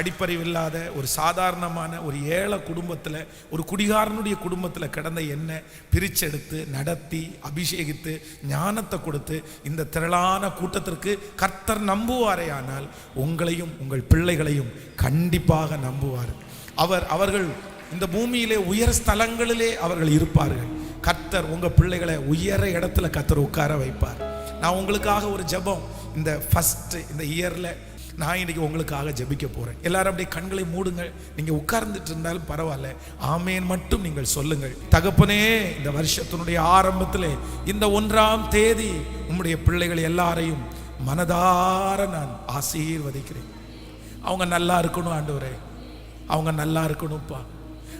படிப்பறிவு இல்லாத ஒரு சாதாரணமான ஒரு ஏழை குடும்பத்தில் ஒரு குடிகாரனுடைய குடும்பத்தில் கிடந்த என்ன பிரிச்செடுத்து நடத்தி அபிஷேகித்து ஞானத்தை கொடுத்து இந்த திரளான கூட்டத்திற்கு கர்த்தர் நம்புவாரேயானால் உங்களையும் உங்கள் பிள்ளைகளையும் கண்டிப்பாக நம்புவார். அவர் அவர்கள் இந்த பூமியிலே உயர் ஸ்தலங்களிலே அவர்கள் இருப்பார்கள். கர்த்தர் உங்கள் பிள்ளைகளை உயர இடத்துல கர்த்தர் உட்கார வைப்பார். நான் உங்களுக்காக ஒரு ஜெபம் இந்த ஃபஸ்ட்டு இந்த இயரில் நான் இன்னைக்கு உங்களுக்காக ஜெபிக்க போறேன். எல்லாரும் அப்படியே கண்களை மூடுங்கள். நீங்க உட்கார்ந்துட்டு இருந்தாலும் பரவாயில்ல. ஆமேன் மட்டும் நீங்கள் சொல்லுங்கள். தகப்பனே இந்த வருஷத்தினுடைய ஆரம்பத்தில் இந்த ஒன்றாம் தேதி உம்முடைய பிள்ளைகள் எல்லாரையும் மனதார நான் ஆசீர்வதிக்கிறேன். அவங்க நல்லா இருக்கணும் ஆண்டவரே. அவங்க நல்லா இருக்கணும்ப்பா.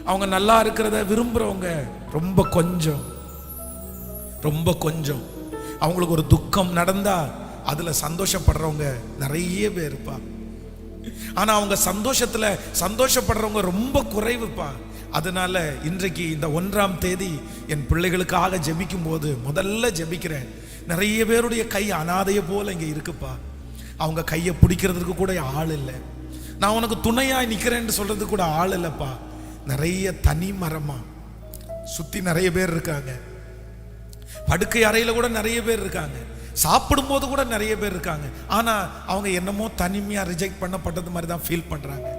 அவங்க நல்லா இருக்கிறத விரும்புறவங்க ரொம்ப கொஞ்சம். ரொம்ப கொஞ்சம். அவங்களுக்கு ஒரு துக்கம் நடந்தா அதில் சந்தோஷப்படுறவங்க நிறைய பேர்ப்பா ஆனால் அவங்க சந்தோஷத்தில் சந்தோஷப்படுறவங்க ரொம்ப குறைவுப்பா. அதனால இன்றைக்கு இந்த ஒன்றாம் தேதி என் பிள்ளைகளுக்காக ஜெபிக்கும் போது முதல்ல ஜெபிக்கிறேன். நிறைய பேருடைய கை அனாதைய போல் இங்கே இருக்குப்பா. அவங்க கையை பிடிக்கிறதுக்கு கூட ஆள் இல்லை. நான் உனக்கு துணையாக நிற்கிறேன்னு சொல்கிறதுக்கு கூட ஆள் இல்லைப்பா. நிறைய தனி மரமாக சுற்றி நிறைய பேர் இருக்காங்க. படுக்கை அறையில் கூட நிறைய பேர் இருக்காங்க. சாப்பிடும்போது கூட நிறைய பேர் இருக்காங்க. ஆனால் அவங்க என்னமோ தனிமையாக ரிஜெக்ட் பண்ணப்பட்டது மாதிரி தான் ஃபீல் பண்ணுறாங்க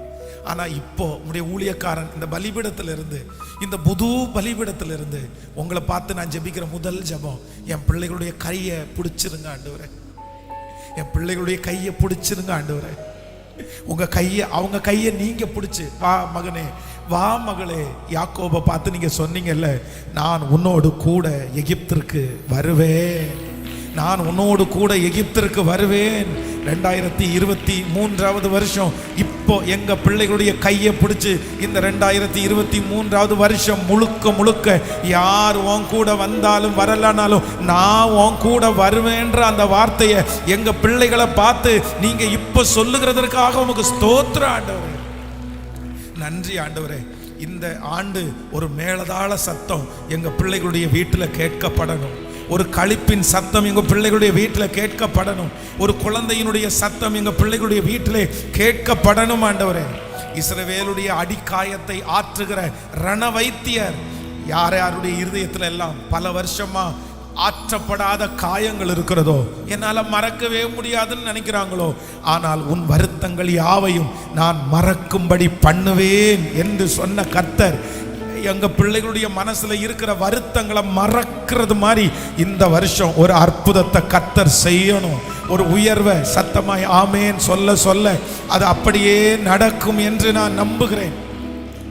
ஆனால் இப்போ உங்களுடைய ஊழியக்காரன் இந்த பலிபீடத்திலிருந்து இந்த புது பலிபீடத்திலிருந்து உங்களை பார்த்து நான் ஜெபிக்கிற முதல் ஜெபம் என் பிள்ளைகளுடைய கையை பிடிச்சிருங்க ஆண்டவரே. என் பிள்ளைகளுடைய கையை பிடிச்சிருங்க ஆண்டவரே. உங்கள் கையை அவங்க கையை நீங்கள் பிடிச்சி வா மகனே வா மகளே. யாக்கோபை பார்த்து நீங்கள் சொன்னீங்கல்ல நான் உன்னோடு கூட எகிப்திற்கு வருவேன். நான் உன்னோடு கூட எகிப்திற்கு வருவேன். ரெண்டாயிரத்தி இருபத்தி மூன்றாவது வருஷம். இப்போ எங்கள் பிள்ளைகளுடைய கையை பிடிச்சி இந்த ரெண்டாயிரத்தி இருபத்தி மூன்றாவது வருஷம் முழுக்க முழுக்க யார் உன் கூட வந்தாலும் வரலனாலும் நான் உன் கூட வருவேன்ற அந்த வார்த்தையை எங்கள் பிள்ளைகளை பார்த்து நீங்கள் இப்போ சொல்லுகிறதற்காக உமக்கு ஸ்தோத்திர ஆண்டவரே. நன்றி ஆண்டவரே. இந்த ஆண்டு ஒரு மேலதாள சத்தம் எங்கள் பிள்ளைகளுடைய வீட்டில் கேட்கப்படணும். ஒரு களிப்பின் சத்தம் எங்கள் பிள்ளைகளுடைய வீட்டில் கேட்கப்படணும். ஒரு குழந்தையினுடைய சத்தம் எங்கள் பிள்ளைகளுடைய வீட்டிலே கேட்கப்படணும் ஆண்டவரே. இஸ்ரவேலுடைய அடிக்காயத்தை ஆற்றுகிற ரண வைத்தியர் யார் யாருடைய இருதயத்தில் எல்லாம் பல வருஷமாக ஆற்றப்படாத காயங்கள் இருக்கிறதோ என்னால் மறக்கவே முடியாதுன்னு நினைக்கிறாங்களோ ஆனால் உன் வருத்தங்கள் யாவையும் நான் மறக்கும்படி பண்ணுவேன் என்று சொன்ன கர்த்தர் எங்க பிள்ளைகளுடைய மனசுல இருக்கிற வருத்தங்களை மறக்கிறது மாதிரி இந்த வருஷம் ஒரு அற்புதத்தை கத்தர் செய்யணும். ஒரு உயர்வை சத்தமாய் ஆமேன் சொல்ல சொல்ல அது அப்படியே நடக்கும் என்று நான் நம்புகிறேன்.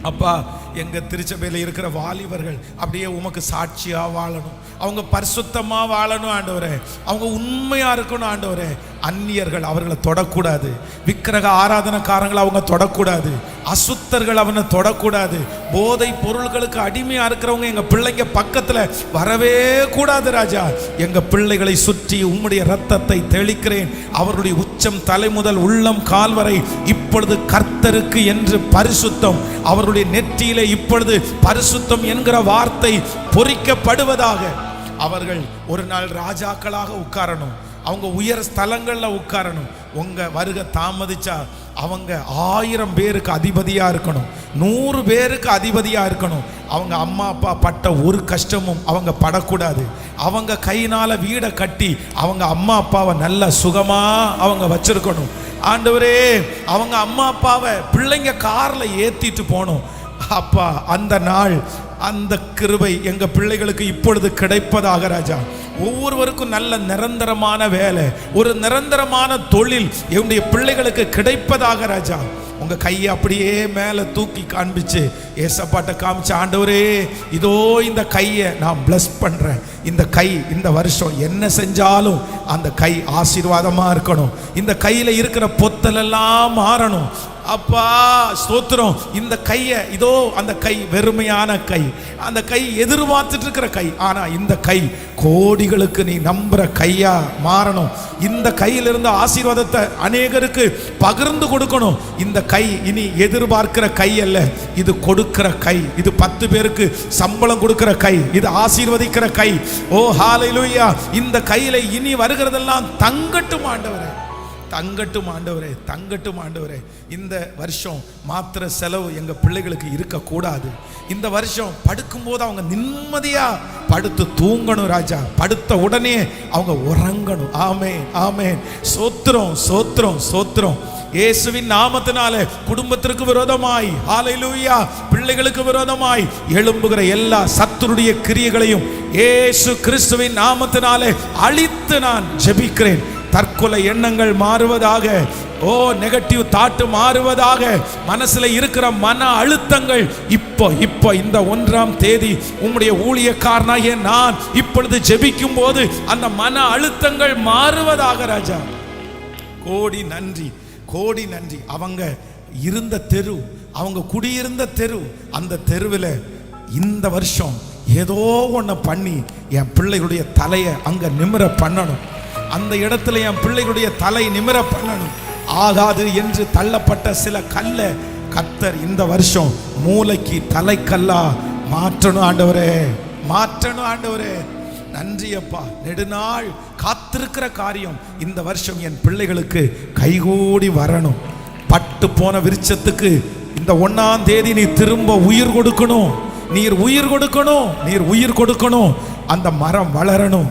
அப்பா எங்க திருச்சபையில் இருக்கிற வாலிபர்கள் அப்படியே உமக்கு சாட்சியா வாழணும். அவங்க பரிசுத்தமாக வாழணும் ஆண்டவரே. அவங்க உண்மையா இருக்கணும் ஆண்டவரே. அந்நியர்கள் அவர்களை தொடக்கூடாது. விக்கிரக ஆராதனைக்காரங்களை அவங்க தொடக்கூடாது. அசு அசுத்தர்கள் அவனை தொடக்கூடாது. போதை பொருள்களுக்கு அடிமையாக இருக்கிறவங்க எங்கள் பிள்ளைங்க பக்கத்தில் வரவே கூடாது ராஜா. எங்கள் பிள்ளைகளை சுற்றி உம்முடைய ரத்தத்தை தெளிக்கிறேன். அவர்களுடைய உச்சம் தலை முதல் உள்ளம் கால் வரை இப்பொழுது கர்த்தருக்கு என்று பரிசுத்தம். அவருடைய நெற்றியிலே இப்பொழுது பரிசுத்தம் என்கிற வார்த்தை பொறிக்கப்படுவதாக. அவர்கள் ஒரு நாள் ராஜாக்களாக உட்காரணும். அவங்க உயர் ஸ்தலங்களில் உட்காரணும். உங்க வருகை தாமதிச்சா அவங்க ஆயிரம் பேருக்கு அதிபதியாக இருக்கணும். நூறு பேருக்கு அதிபதியாக இருக்கணும். அவங்க அம்மா அப்பா பட்ட ஒரு கஷ்டமும் அவங்க படக்கூடாது. அவங்க கையினால் வீடை கட்டி அவங்க அம்மா அப்பாவை நல்ல சுகமாக அவங்க வச்சுருக்கணும். ஆண்டவரே அவங்க அம்மா அப்பாவை பிள்ளைங்க காரில் ஏற்றிட்டு போகணும். அப்பா அந்த நாள் அந்த கிருபை எங்கள் பிள்ளைகளுக்கு இப்பொழுது கிடைப்பதாக ராஜா. ஒவ்வொருவருக்கும் நல்ல நிரந்தரமான வேலை ஒரு நிரந்தரமான தொழில் என்னுடைய பிள்ளைகளுக்கு கிடைப்பதாக ராஜா. உங்க கையை அப்படியே மேலே தூக்கி காண்பிச்சு ஏசப்பாட்டை காமிச்சு ஆண்டவரே இதோ இந்த கையை நான் பிளஸ் பண்றேன். இந்த கை இந்த வருஷம் என்ன செஞ்சாலும் அந்த கை ஆசீர்வாதமா இருக்கணும். இந்த கையில இருக்கிற பொத்தல் எல்லாம் மாறணும். அப்பா ஸ்தோத்திரம். இந்த கையை இதோ அந்த கை வெறுமையான கை. அந்த கை எதிர்பார்த்துட்டு இருக்கிற கை. ஆனா இந்த கை கோடிகளுக்கு நீ நம்புற கையா மாறணும். இந்த கையிலிருந்து ஆசீர்வாதத்தை அநேகருக்கு பகிர்ந்து கொடுக்கணும். இந்த கை இனி எதிர்பார்க்கிற கை அல்ல. இது கொடுக்கிற கை. இது பத்து பேருக்கு சம்பளம் கொடுக்கிற கை. இது ஆசீர்வதிக்கிற கை. ஓ ஹாலையிலுயா இந்த கையில இனி வருகிறதெல்லாம் தங்கட்டும் ஆண்டவரே. தங்கட்டும் ஆண்டவரே தங்கட்டும் ஆண்டவரே. இந்த வருஷம் மாத்திர செலவு எங்கள் பிள்ளைகளுக்கு இருக்கக்கூடாது. இந்த வருஷம் படுக்கும்போது அவங்க நிம்மதியா படுத்து தூங்கணும் ராஜா. படுத்த உடனே அவங்க உறங்கணும். ஆமே ஆமே சோத்திரம் சோத்திரம் சோத்திரம். இயேசுவின் நாமத்தினாலே குடும்பத்திற்கு விரோதமாய் ஆலையிலூயா பிள்ளைகளுக்கு விரோதமாய் எழும்புகிற எல்லா சத்துருடைய கிரியைகளையும் இயேசு கிறிஸ்துவின் நாமத்தினாலே அழித்து நான் ஜெபிக்கிறேன். தற்கொலை எண்ணங்கள் மாறுவதாக ஓ நெகட்டிவ் தாட்டு மாறுவதாக மனசுல இருக்கிற மன அழுத்தங்கள் இப்போ இப்போ இந்த ஒன்றாம் தேதி உம்முடைய ஊழியக்காரனாகிய நான் இப்பொழுது ஜெபிக்கும் போது அந்த மன அழுத்தங்கள் மாறுவதாக ராஜா. கோடி நன்றி கோடி நன்றி. அவங்க இருந்த தெரு அவங்க குடியிருந்த தெரு அந்த தெருவில் இந்த வருஷம் ஏதோ ஒன்று பண்ணி என் பிள்ளைகளுடைய தலையை அங்கே நிமிர பண்ணணும். அந்த இடத்துல என் பிள்ளைகளுடைய தலை நிமிர பண்ணணும். ஆகாது என்று தள்ளப்பட்ட சில கல்லை கத்தர் இந்த வருஷம் மூளைக்கு தலைக்கல்லா மாற்றணும் ஆண்டவரே மாற்றணும் ஆண்டவரே. நன்றி அப்பா. நெடுநாள் காத்திருக்கிற காரியம் இந்த வருஷம் என் பிள்ளைகளுக்கு கைகூடி வரணும். பட்டு போன விருச்சத்துக்கு இந்த ஒன்னாம் தேதி நீ திரும்ப உயிர் கொடுக்கணும். நீர் உயிர் கொடுக்கணும் நீர் உயிர் கொடுக்கணும். அந்த மரம் வளரணும்.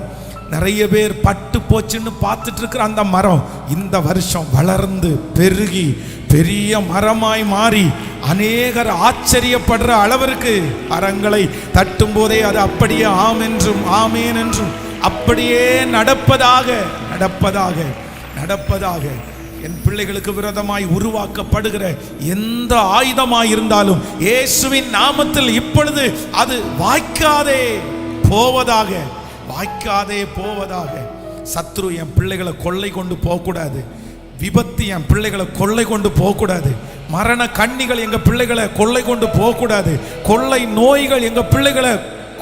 நிறைய பேர் பட்டு போச்சுன்னு பார்த்துட்டு இருக்கிற அந்த மரம் இந்த வருஷம் வளர்ந்து பெருகி பெரிய மரமாய் மாறி அநேகர் ஆச்சரியப்படுற அளவிற்கு மரங்களை தட்டும் போதே அது அப்படியே ஆம் என்றும் ஆமேன் என்றும் அப்படியே நடப்பதாக நடப்பதாக நடப்பதாக என் பிள்ளைகளுக்கு விரதமாய் உருவாக்கப்படுகிற எந்த ஆயுதமாய் இருந்தாலும் இயேசுவின் நாமத்தில் இப்பொழுது அது வாய்க்காதே போவதாக வாய்க்காதே போவதாக சத்ரு என் பிள்ளைகளை கொள்ளை கொண்டு போகக்கூடாது. விபத்து என் பிள்ளைகளை கொள்ளை கொண்டு போகக்கூடாது. மரண கண்ணிகள் எங்கள் பிள்ளைகளை கொள்ளை கொண்டு போகக்கூடாது. கொள்ளை நோய்கள் எங்கள் பிள்ளைகளை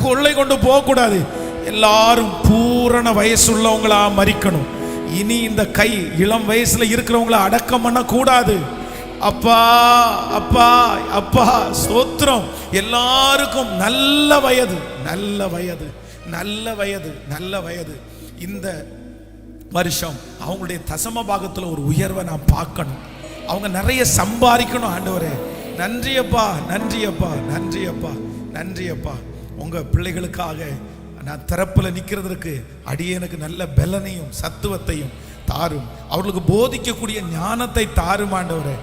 கொள்ளை கொண்டு போகக்கூடாது. எல்லாரும் பூரண வயசுள்ளவங்களா மறிக்கணும். இனி இந்த கை இளம் வயசுல இருக்கிறவங்கள அடக்கம் பண்ணக்கூடாது. அப்பா அப்பா அப்பா சோத்திரம். எல்லாருக்கும் நல்ல வயது நல்ல வயது நல்ல வயது நல்ல வயது. இந்த வருஷம் அவங்களுடைய தசம பாகத்தில் ஒரு உயர்வை நான் பார்க்கணும். அவங்க நிறைய சம்பாதிக்கணும் ஆண்டவரே. நன்றியப்பா நன்றியப்பா நன்றி அப்பா நன்றி அப்பா பிள்ளைகளுக்காக நான் திறப்பில் நிற்கிறதுக்கு அடியனுக்கு நல்ல பலனையும் சத்துவத்தையும் தாரும். அவர்களுக்கு போதிக்கக்கூடிய ஞானத்தை தாரும் ஆண்டவரே.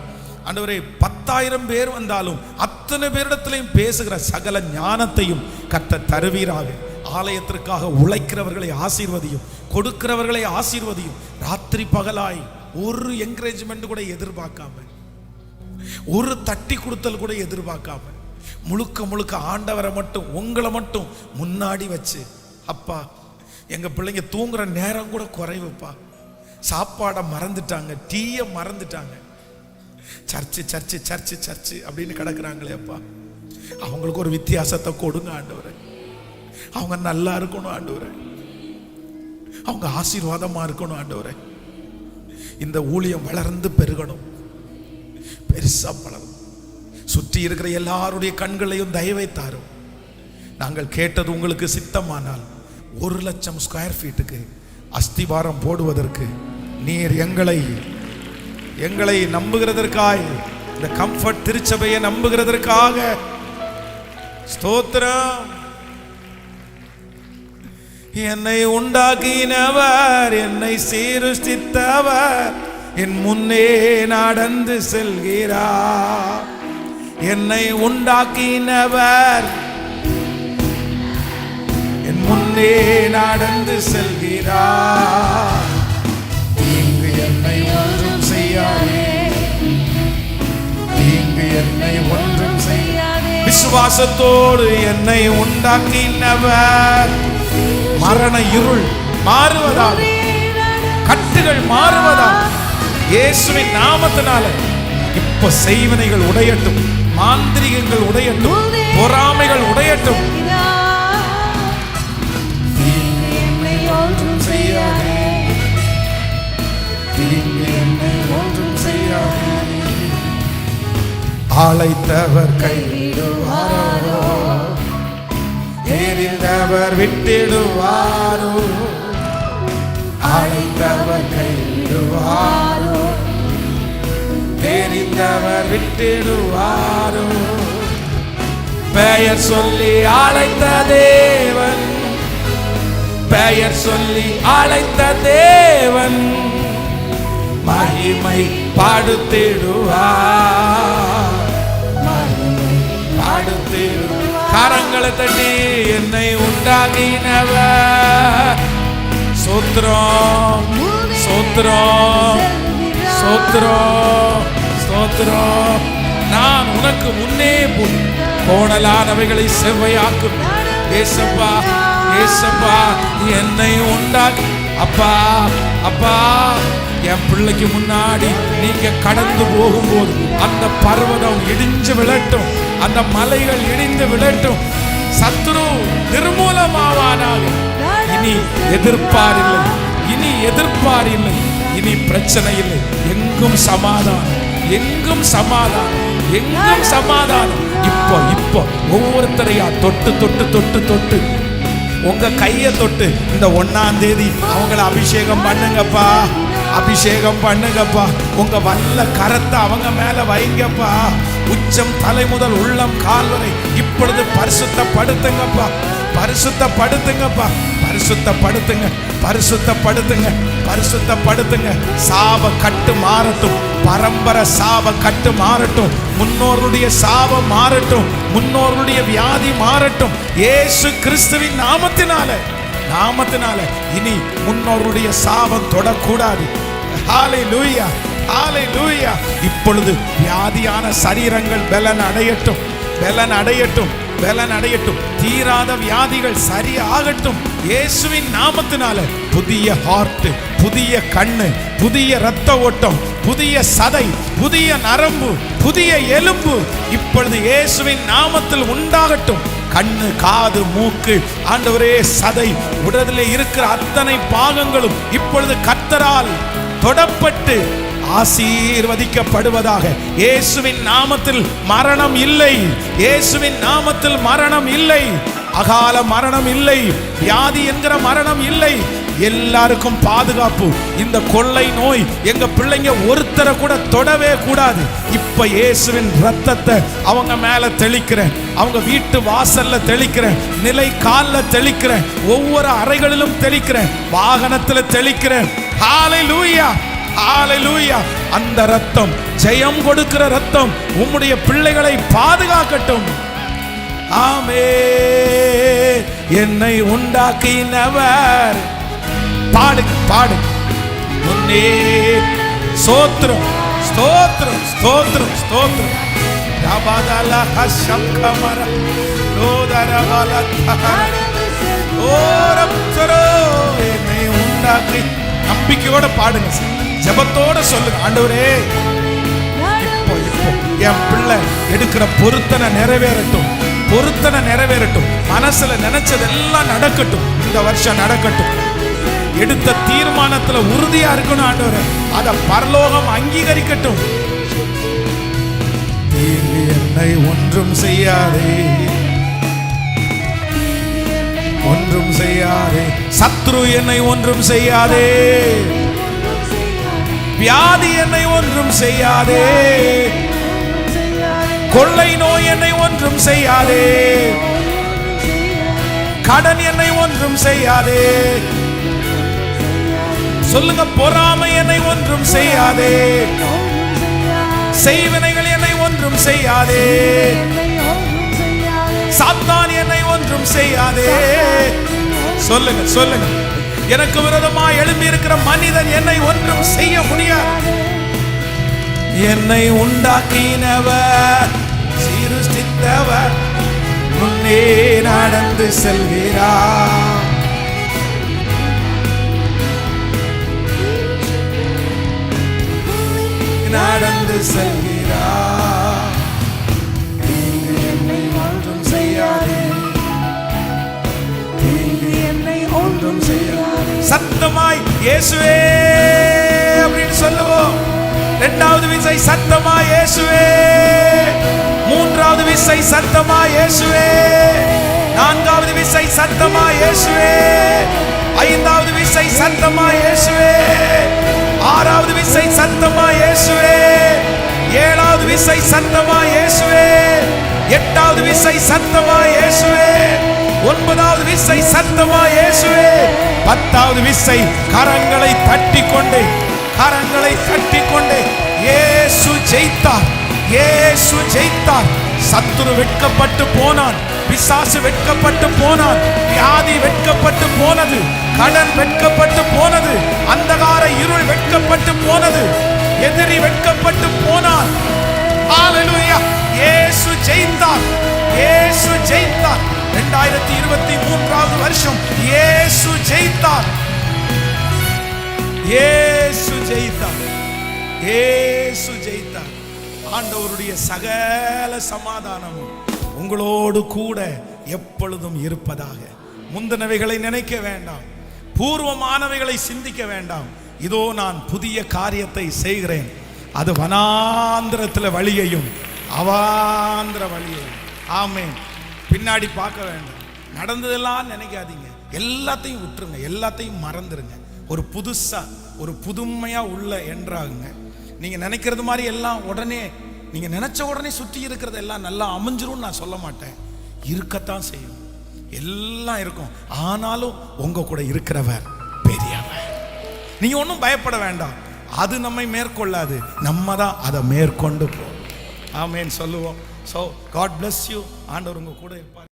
ஆண்டவரே பத்தாயிரம் பேர் வந்தாலும் அத்தனை பேரிடத்திலையும் பேசுகிற சகல ஞானத்தையும் கத்த தருவீராக. ஆலயத்திற்காக உழைக்கிறவர்களை ஆசீர்வதியும் கொடுக்கிறவர்களை ஆசீர்வதியும். ராத்திரி பகலாய் ஒரு என்கரேஜ்மெண்ட் கூட எதிர்பார்க்காம ஒரு தட்டி கொடுத்தல் கூட எதிர்பார்க்காம முழுக்க முழுக்க ஆண்டவரை மட்டும் உங்களை மட்டும் முன்னாடி வச்சு அப்பா எங்கள் பிள்ளைங்க தூங்குற நேரம் கூட குறைவுப்பா. சாப்பாடை மறந்துட்டாங்க டீயை மறந்துட்டாங்க. சர்ச்சு சர்ச்சு சர்ச்சு சர்ச்சு அப்படின்னு கிடக்குறாங்களே அப்பா. அவங்களுக்கு ஒரு வித்தியாசத்தை கொடுங்க ஆண்டவரை. அவங்க நல்லா இருக்கணும் ஆண்டவரே. அவங்க ஆசீர்வாதமாக இருக்கணும் ஆண்டவரே. இந்த ஊழியம் வளர்ந்து பெருகணும். பெருசா வளரும் சுற்றி இருக்கிற எல்லாருடைய கண்களையும் தயவை தாரும் நாங்கள் கேட்டது உங்களுக்கு சித்தமானால் ஒரு லட்சம் ஸ்கொயர் ஃபீட்டுக்கு அஸ்திவாரம் போடுவதற்கு நீர் எங்களை எங்களை நம்புகிறதற்காய் இந்த கம்ஃபர்ட் திருச்சபையை நம்புகிறதற்காக ஸ்தோத்திரம். என்னை உண்டாக்கினவர் என்னை சீருஷ்டித்தவர் என் முன்னே நடந்து செல்கிறார். என்னை உண்டாக்கினவர். என் முன்னே நடந்து செல்கிறார். இங்கு என்னை ஒன்றும் செய்யாதே. இங்கு என்னை ஒன்றும் செய்யாதே. விசுவாசத்தோடு என்னை உண்டாக்கினவர். மரண இருள் மாறுவதாக கட்டுகள் மாறுவதாக இயேசுவின் நாமத்தினால இப்ப செய்வனைகள் உடையட்டும் மாந்திரிகங்கள் உடையட்டும் பொறாமைகள் உடையட்டும். என்னை ஒன்றும் அழைத்தவர் எரிந்தவர் விட்டிடுவாரோ? அழைத்தவர் கைவிடுவாரோ தெரிந்தவர் விட்டிடுவாரோ? பெயர் சொல்லி அழைத்த தேவன். பெயர் சொல்லி அழைத்த தேவன். மகிமை பாடுத்திடுவார் பாடுத்திடு கரங்களை தட்டி என்னை உண்டாகினவர் சோத்ரம் சோத்ரம் சோத்ரம் சோத்ரம் நான் உனக்கு முன்னே போய் கோணலானவைகளை செவ்வையாக்கும். ஏசப்பா ஏசப்பா என்னை உண்டாக்கி. அப்பா அப்பா என் பிள்ளைக்கு முன்னாடி நீங்க கடந்து போகும்போது அந்த பர்வதம் இடிஞ்சு விளட்டும் அந்த மலைகள் இடிந்து விழட்டும். சத்ரு நிர்மூலமாவானாக. இனி எதிர்ப்பார் இல்லை இனி எதிர்ப்பார் இல்லை இனி பிரச்சனை இல்லை எங்கும் சமாதானம். எங்கும் சமாதானம். எங்கும் சமாதானம். இப்போ இப்போ ஒவ்வொருத்தரையா தொட்டு தொட்டு தொட்டு தொட்டு. உங்க கையை தொட்டு. இந்த ஒன்னாம் தேதி அவங்கள அபிஷேகம் பண்ணுங்கப்பா. அபிஷேகம் பண்ணுங்கப்பா. உங்க வல்ல கரத்தை அவங்க மேல வைங்கப்பா. உச்சம் தலை முதல் உள்ளம் கால் வரை. இப்பொழுது பரிசுத்தப்படுத்துங்கப்பா. பரிசுத்தப்படுத்துங்கப்பா. பரிசுத்தப்படுத்துங்க. பரிசுத்தப்படுத்துங்க. பரிசுத்தப்படுத்துங்க. சாப கட்டு மாறட்டும். பரம்பரை சாப கட்டு மாறட்டும். முன்னோருடைய சாபம் மாறட்டும். முன்னோருடைய வியாதி மாறட்டும். ஏசு கிறிஸ்துவின் நாமத்தினால நாமத்தினால இனி முன்னோருடைய சாபம் தொடக்கூடாது. ஆலை ஹalleluya இப்பொழுது வியாதியான சரீரங்கள் பலன் அடையட்டும். பலன் அடையட்டும். பலன் அடையட்டும். தீராத வியாதிகள் சரியாகட்டும். இயேசுவின் நாமத்தினால புதிய ஹார்ட் புதிய கண்ணு புதிய இரத்த ஓட்டம் புதிய சதை புதிய நரம்பு புதிய எலும்பு இப்பொழுது இயேசுவின் நாமத்தில் உண்டாகட்டும். கண்ணு காது மூக்கு ஆண்டவரே சதை உடலில் இருக்கிற அத்தனை பாகங்களும் இப்பொழுது கத்தரால் தொடப்பட்டு ஆசீர்வதிக்கப்படுவதாக. இயேசுவின் நாமத்தில் மரணம் இல்லை. இயேசுவின் நாமத்தில் மரணம் இல்லை. அகால மரணம் இல்லை. வியாதி என்கிற மரணம் இல்லை. எல்லாருக்கும் பாதுகாப்பு. இந்த கொள்ளை நோய் எங்க பிள்ளைங்க ஒருத்தரை கூட தொடவே கூடாது. இப்ப இயேசுவின் ரத்தத்தை அவங்க மேல தெளிக்கிறேன். அவங்க வீட்டு வாசல்ல தெளிக்கிறேன். நிலை காலில் தெளிக்கிறேன். ஒவ்வொரு அறைகளிலும் தெளிக்கிறேன். வாகனத்துல தெளிக்கிறேன். ஹalleluya ஹalleluya அந்த ரத்தம் ஜெயம் கொடுக்கிற ரத்தம் உம்முடைய பிள்ளைகளை பாதுகாக்கட்டும். ஆமே என்னை உண்டாக்கினவர். பாடு பாடு முன்னே. சோத்ரம் ஸ்தோத்ரம் ஸ்தோத்ரம் ஸ்தோத்ரம் ரபதல ஹஷங்கமர லோதரவல தஹர. ஓரப்சரோ என்னை உண்டாக்கி நம்பிக்கையோட பாடுங்க சார். ஜபத்தோட சொல்லுங்க ஆண்டவரே. இப்போ இப்போ என் பிள்ளை எடுக்கிற பொருத்தனை நிறைவேறட்டும். பொருத்தனை நிறைவேறட்டும். மனசுல நினைச்சதெல்லாம் நடக்கட்டும். இந்த வருஷம் நடக்கட்டும். எடுத்த தீர்மானத்துல உறுதியா இருக்கணும் ஆண்டவரே. அத பரலோகம் அங்கீகரிக்கட்டும். என்னை ஒன்றும் செய்யாதே. ஒன்றும் செய்யாதே. சத்ரு என்னை ஒன்றும் செய்யாதே. வியாதி என்னை ஒன்றும் செய்யாதே. கொள்ளை நோய் என்னை ஒன்றும் செய்யாதே. கடன் என்னை ஒன்றும் செய்யாதே. சொல்லுங்க பொறாமை என்னை ஒன்றும் செய்யாதே. செய்வினைகள் என்னை ஒன்றும் செய்யாதே. சாத்தான் என்னை ஒன்றும் செய்யாதே. சொல்லுங்க சொல்லுங்க. எனக்கு விரோதமா எழும்பி இருக்கிற மனிதன் என்னை ஒன்றும் செய்ய முடியாது. என்னை உண்டாக்கினவர் சீருஷ்டித்தவர் முன்னே நடந்து செல்கிறார். நடந்து செல்கிறார். என்னை ஒன்றும் செய்யாதே. என்னை ஒன்றும் செய்ய சத்தமாய் இயேசுவே அப்படின்னு சொல்லுவோம். இரண்டாவது விசை சத்தமா இயேசுவே மூன்றாவது விசை சத்தமா இயேசுவே நான்காவது விசை சத்தமா இயேசுவே ஐந்தாவது விசை சத்தமா இயேசுவே ஆறாவது விசை சத்தமா இயேசுவே ஏழாவது விசை சத்தமா இயேசுவே எட்டாவது விசை சத்தமா இயேசுவே ஒன்பதாவது விசை சத்தமா இயேசுவே. பத்தாவது விசை கரங்களை தட்டி கொண்டு கரங்களை தட்டி கொண்டு இயேசு ஜெயித்தார் இயேசு ஜெயித்தார். சத்துரு வெட்கப்பட்டு போனான் பிசாசு வெட்கப்பட்டு போனான் வியாதி வெட்கப்பட்டு போனது கடன் வெட்கப்பட்டு போனது அந்தகார இருள் வெட்கப்பட்டு போனது எதிரி வெட்கப்பட்டு போனான். ஹalleluya. இயேசு ஜெயித்தார் இயேசு ஜெயித்தார். 2023 இருபத்தி மூன்றாவது வருஷம் இயேசு ஜெயித்தார். இயேசு ஜெயித்தார். இயேசு ஜெயித்தார். ஆண்டவருடைய சகல சமாதானமும் உங்களோடு கூட எப்பொழுதும் இருப்பதாக. முந்தினவைகளை நினைக்க வேண்டாம். பூர்வமானவைகளை சிந்திக்க வேண்டாம். இதோ நான் புதிய காரியத்தை செய்கிறேன். அது வனாந்திரத்தில் வழியையும் அவாந்திர வழியையும். ஆமேன். பின்னாடி பார்க்க வேண்டாம். நடந்ததெல்லாம் நினைக்காதீங்க. எல்லாத்தையும் விட்டுருங்க. எல்லாத்தையும் மறந்துடுங்க ஒரு புதுசாக ஒரு புதுமையாக உள்ள என்றாகுங்க. நீங்கள் நினைக்கிறது மாதிரி எல்லாம் உடனே நீங்கள் நினச்ச உடனே சுற்றி இருக்கிறது எல்லாம் நல்லா அமைஞ்சிரும்னு நான் சொல்ல மாட்டேன். இருக்கத்தான் செய்யும். எல்லாம் இருக்கும். ஆனாலும் உங்க கூட இருக்கிறவர் பெரியவர். நீங்கள் ஒன்றும் பயப்பட வேண்டாம். அது நம்மை மேற்கொள்ளாது. நம்ம தான் அதை மேற்கொண்டு போ. ஆமேன்னு சொல்லுவோம். ஸோ காட் பிளஸ் யூ ஆண்டவர் உங்க கூட இருப்பார்.